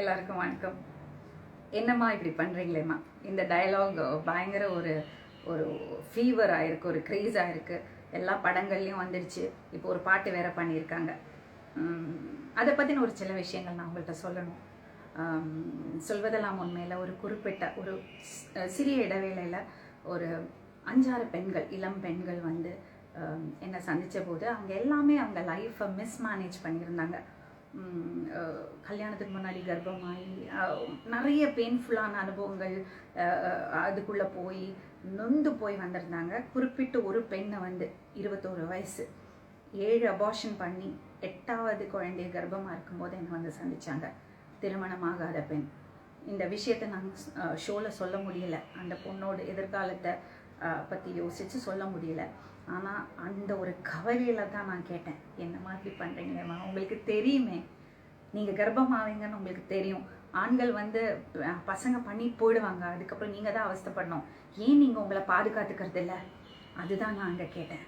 எல்லாருக்கும் வணக்கம். என்னம்மா இப்படி பண்ணுறீங்களேம்மா இந்த டயலாக் பயங்கர ஒரு ஒரு ஃபீவர் ஆயிருக்கு ஒரு க்ரேஸ் ஆயிருக்கு. எல்லா படங்கள்லையும் வந்துடுச்சு இப்போ ஒரு பாட்டு வேற பண்ணியிருக்காங்க. அதை பற்றின ஒரு சில விஷயங்கள் நான் உங்கள்கிட்ட சொல்லணும். சொல்வதெல்லாம் உண்மையில் ஒரு குறிப்பிட்ட ஒரு சிறிய இடைவேளையில் ஒரு அஞ்சாறு பெண்கள் இளம் பெண்கள் வந்து என்னை சந்தித்த போது அவங்க எல்லாமே அவங்க லைஃப்பை மிஸ்மேனேஜ் பண்ணியிருந்தாங்க. கல்யாணத்துக்கு முன்னாடி கர்ப்பமாகி நிறைய பெயின்ஃபுல்லான அனுபவங்கள் அதுக்குள்ளே போய் நொந்து போய் வந்திருந்தாங்க. குறிப்பிட்டு ஒரு பெண்ணை வந்து இருபத்தோரு வயசு. ஏழு அபார்ஷன் பண்ணி எட்டாவது குழந்தைய கர்ப்பமாக இருக்கும்போது என்னை வந்து சந்தித்தாங்க திருமணமாகாத பெண். இந்த விஷயத்தை நாங்கள் ஷோவில் சொல்ல முடியல. அந்த பொண்ணோட எதிர்காலத்தை பற்றி யோசித்து சொல்ல முடியல. ஆனால் அந்த ஒரு கவலையில் தான் நான் கேட்டேன். என்ன மாதிரி பண்ணுறீங்களேம்மா உங்களுக்கு தெரியுமே. நீங்கள் கர்ப்பமாவீங்கன்னு உங்களுக்கு தெரியும். ஆண்கள் வந்து பசங்க பண்ணி போயிடுவாங்க. அதுக்கப்புறம் நீங்கள் தான் அவஸ்தைப்படணும். ஏன் நீங்கள் உங்களை பாதுகாத்துக்கிறது இல்லை அதுதான் நான் அங்கே கேட்டேன்.